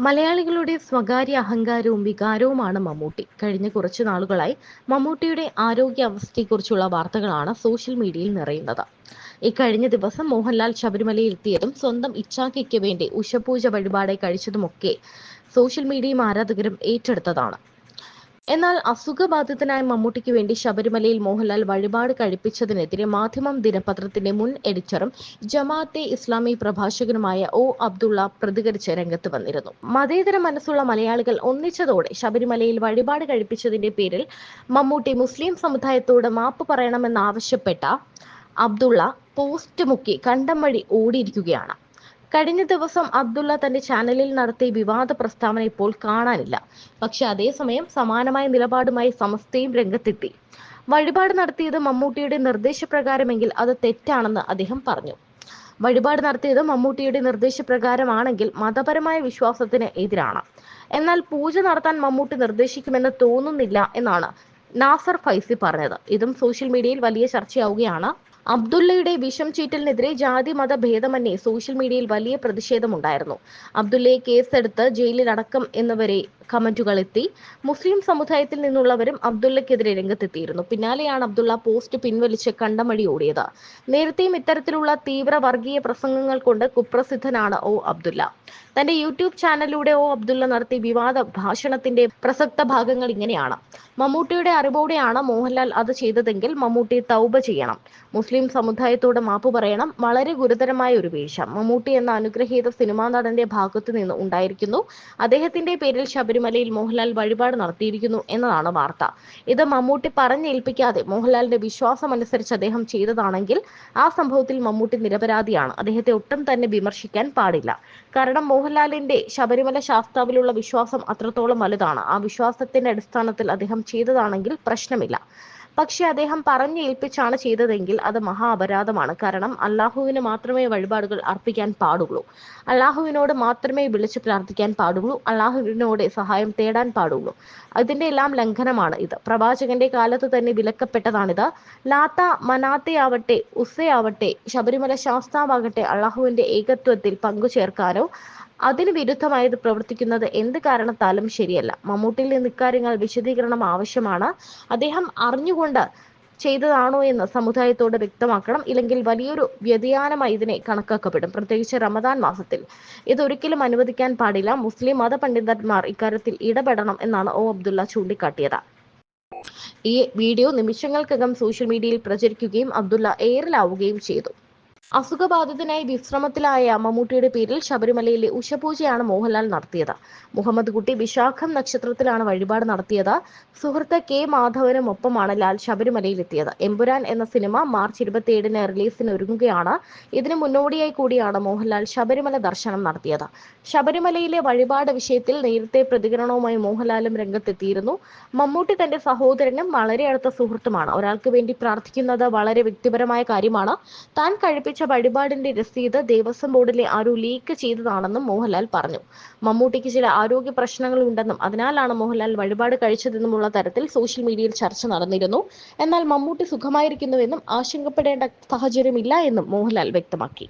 മലയാളികളുടെ സ്വകാര്യ അഹങ്കാരവും വികാരവുമാണ് മമ്മൂട്ടി. കഴിഞ്ഞ കുറച്ചു നാളുകളായി മമ്മൂട്ടിയുടെ ആരോഗ്യാവസ്ഥയെക്കുറിച്ചുള്ള വാർത്തകളാണ് സോഷ്യൽ മീഡിയയിൽ നിറയുന്നത്. ഇക്കഴിഞ്ഞ ദിവസം മോഹൻലാൽ ശബരിമലയിൽ എത്തിയതും സ്വന്തം ഇച്ഛാക്കയ്ക്ക് വേണ്ടി ഉഷപൂജ വഴിപാടെ കഴിച്ചതുമൊക്കെ സോഷ്യൽ മീഡിയയും ആരാധകരും ഏറ്റെടുത്തതാണ്. എന്നാൽ അസുഖബാധിതനായ മമ്മൂട്ടിക്ക് വേണ്ടി ശബരിമലയിൽ മോഹൻലാൽ വഴിപാട് കഴിപ്പിച്ചതിനെതിരെ മാധ്യമം ദിനപത്രത്തിന്റെ മുൻ എഡിറ്ററും ജമാഅത്തെ ഇസ്ലാമി പ്രഭാഷകനുമായ ഒ അബ്ദുള്ള പ്രതികരിച്ച് രംഗത്ത് വന്നിരുന്നു. മതേതര മനസ്സുള്ള മലയാളികൾ ഒന്നിച്ചതോടെ ശബരിമലയിൽ വഴിപാട് കഴിപ്പിച്ചതിന്റെ പേരിൽ മമ്മൂട്ടി മുസ്ലിം സമുദായത്തോട് മാപ്പ് പറയണമെന്നാവശ്യപ്പെട്ട അബ്ദുള്ള പോസ്റ്റ് മുക്കി കണ്ടം വഴി ഓടിയിരിക്കുകയാണ്. കഴിഞ്ഞ ദിവസം അബ്ദുള്ള തന്റെ ചാനലിൽ നടത്തിയ വിവാദ പ്രസ്താവന ഇപ്പോൾ കാണാനില്ല. പക്ഷെ അതേസമയം സമാനമായ നിലപാടുമായി സമസ്തയും രംഗത്തെത്തി. വഴിപാട് നടത്തിയത് മമ്മൂട്ടിയുടെ നിർദ്ദേശപ്രകാരമെങ്കിൽ അത് തെറ്റാണെന്ന് അദ്ദേഹം പറഞ്ഞു. വഴിപാട് നടത്തിയത് മമ്മൂട്ടിയുടെ നിർദ്ദേശപ്രകാരമാണെങ്കിൽ മതപരമായ വിശ്വാസത്തിന് എതിരാണ്. എന്നാൽ പൂജ നടത്താൻ മമ്മൂട്ടി നിർദ്ദേശിക്കുമെന്ന് തോന്നുന്നില്ല എന്നാണ് നാസർ ഫൈസി പറഞ്ഞത്. ഇതും സോഷ്യൽ മീഡിയയിൽ വലിയ ചർച്ചയാവുകയാണ്. അബ്ദുള്ളയുടെ വിഷം ചീറ്റലിനെതിരെ ജാതി മത ഭേദമന്യേ സോഷ്യൽ മീഡിയയിൽ വലിയ പ്രതിഷേധമുണ്ടായിരുന്നു. അബ്ദുള്ളയെ കേസെടുത്ത് ജയിലിലടക്കം എന്നിവരെ കമന്റുകൾ എത്തി മുസ്ലിം സമുദായത്തിൽ നിന്നുള്ളവരും അബ്ദുള്ളക്കെതിരെ രംഗത്തെത്തിയിരുന്നു. പിന്നാലെയാണ് അബ്ദുള്ള പോസ്റ്റ് പിൻവലിച്ച് കണ്ടമടി ഓടിയത്. നേരത്തെയും ഇത്തരത്തിലുള്ള തീവ്ര വർഗീയ പ്രസംഗങ്ങൾ കൊണ്ട് കുപ്രസിദ്ധനാണ് ഒ അബ്ദുള്ള. തന്റെ യൂട്യൂബ് ചാനലിലൂടെ ഒ അബ്ദുള്ള നടത്തിയ വിവാദ ഭാഷണത്തിന്റെ പ്രസക്ത ഭാഗങ്ങൾ ഇങ്ങനെയാണ്. മമ്മൂട്ടിയുടെ അറിവോടെയാണ് മോഹൻലാൽ അത് ചെയ്തതെങ്കിൽ മമ്മൂട്ടി തൗബ ചെയ്യണം. മുസ്ലിം സമുദായത്തോട് മാപ്പ് പറയണം. വളരെ ഗുരുതരമായ ഒരു വീഴ്ച മമ്മൂട്ടി എന്ന അനുഗ്രഹീത സിനിമാ നടന്റെ ഭാഗത്തു നിന്ന് ഉണ്ടായിരിക്കുന്നു. അദ്ദേഹത്തിന്റെ പേരിൽ ശബരിമലയിൽ മോഹൻലാൽ വഴിപാട് നടത്തിയിരിക്കുന്നു എന്നതാണ് വാർത്ത. ഇത് മമ്മൂട്ടി പറഞ്ഞേൽപ്പിക്കാതെ മോഹൻലാലിന്റെ വിശ്വാസം അനുസരിച്ച് അദ്ദേഹം ചെയ്തതാണെങ്കിൽ ആ സംഭവത്തിൽ മമ്മൂട്ടി നിരപരാധിയാണ്. അദ്ദേഹത്തെ ഒട്ടും തന്നെ വിമർശിക്കാൻ പാടില്ല. കാരണം മോഹൻലാലിന്റെ ശബരിമല ശാസ്താവിലുള്ള വിശ്വാസം അത്രത്തോളം വലുതാണ്. ആ വിശ്വാസത്തിന്റെ അടിസ്ഥാനത്തിൽ അദ്ദേഹം ചെയ്തതാണെങ്കിൽ പ്രശ്നമില്ല. പക്ഷെ അദ്ദേഹം പറഞ്ഞേൽപ്പിച്ചാണ് ചെയ്തതെങ്കിൽ അത് മഹാ അപരാധമാണ് കാരണം അള്ളാഹുവിന് മാത്രമേ വഴിപാടുകൾ അർപ്പിക്കാൻ പാടുള്ളൂ. അള്ളാഹുവിനോട് മാത്രമേ വിളിച്ച് പ്രാർത്ഥിക്കാൻ പാടുള്ളൂ. അള്ളാഹുവിനോട് സഹായം തേടാൻ പാടുള്ളൂ. അതിന്റെ എല്ലാം ലംഘനമാണ് ഇത്. പ്രവാചകന്റെ കാലത്ത് തന്നെ വിലക്കപ്പെട്ടതാണിത്. ലാത്ത മനാത്തയാവട്ടെ ഉസ്സയാവട്ടെ ശബരിമല ശാസ്താവാകട്ടെ അള്ളാഹുവിന്റെ ഏകത്വത്തിൽ പങ്കുചേർക്കാനോ അതിന് വിരുദ്ധമായത് പ്രവർത്തിക്കുന്നത് എന്ത് കാരണത്താലും ശരിയല്ല. മമ്മൂട്ടിയിൽ നിന്ന് ഇക്കാര്യങ്ങൾ വിശദീകരണം ആവശ്യമാണ്. അദ്ദേഹം അറിഞ്ഞുകൊണ്ട് ചെയ്തതാണോ എന്ന് സമുദായത്തോട് വ്യക്തമാക്കണം. ഇല്ലെങ്കിൽ വലിയൊരു വ്യതിയാനമായി ഇതിനെ കണക്കാക്കപ്പെടും. പ്രത്യേകിച്ച് റമദാൻ മാസത്തിൽ. ഇതൊരിക്കലും അനുവദിക്കാൻ പാടില്ല. മുസ്ലിം മതപണ്ഡിതന്മാർ ഇക്കാര്യത്തിൽ ഇടപെടണം എന്നാണ് ഒ അബ്ദുള്ള ചൂണ്ടിക്കാട്ടിയത്. ഈ വീഡിയോ നിമിഷങ്ങൾക്കകം സോഷ്യൽ മീഡിയയിൽ പ്രചരിക്കുകയും അബ്ദുള്ള എയറിലാവുകയും ചെയ്തു. അസുഖബാധിതനായി വിശ്രമത്തിലായ മമ്മൂട്ടിയുടെ പേരിൽ ശബരിമലയിലെ ഉഷപൂജയാണ് മോഹൻലാൽ നടത്തിയത്. മുഹമ്മദ് കുട്ടി വിശാഖം നക്ഷത്രത്തിലാണ് വഴിപാട് നടത്തിയത്. സുഹൃത്ത് കെ മാധവനും ഒപ്പമാണ് ലാൽ ശബരിമലയിൽ എത്തിയത് എമ്പുരാൻ എന്ന സിനിമ മാർച്ച് ഇരുപത്തിയേഴിന് റിലീസിന് ഒരുങ്ങുകയാണ്. ഇതിനു മുന്നോടിയായി കൂടിയാണ് മോഹൻലാൽ ശബരിമല ദർശനം നടത്തിയത്. ശബരിമലയിലെ വഴിപാട് വിഷയത്തിൽ നേരത്തെ പ്രതികരണവുമായി മോഹൻലാലും രംഗത്തെത്തിയിരുന്നു. മമ്മൂട്ടി തന്റെ സഹോദരനും വളരെ അടുത്ത സുഹൃത്തുമാണ്. ഒരാൾക്ക് വേണ്ടി പ്രാർത്ഥിക്കുന്നത് വളരെ വ്യക്തിപരമായ കാര്യമാണ്. താൻ കഴിപ്പിച്ച വഴിപാടിന്റെ രസീത് ദേവസ്വം ബോർഡിലെ ആരോ ലീക്ക് ചെയ്തതാണെന്നും മോഹൻലാൽ പറഞ്ഞു. മമ്മൂട്ടിക്ക് ചില ആരോഗ്യ പ്രശ്നങ്ങൾ ഉണ്ടെന്നും അതിനാലാണ് മോഹൻലാൽ വഴിപാട് കഴിച്ചതെന്നുമുള്ള തരത്തിൽ സോഷ്യൽ മീഡിയയിൽ ചർച്ച നടന്നിരുന്നു. എന്നാൽ മമ്മൂട്ടി സുഖമായിരിക്കുന്നുവെന്നും ആശങ്കപ്പെടേണ്ട സാഹചര്യമില്ല എന്നും മോഹൻലാൽ വ്യക്തമാക്കി.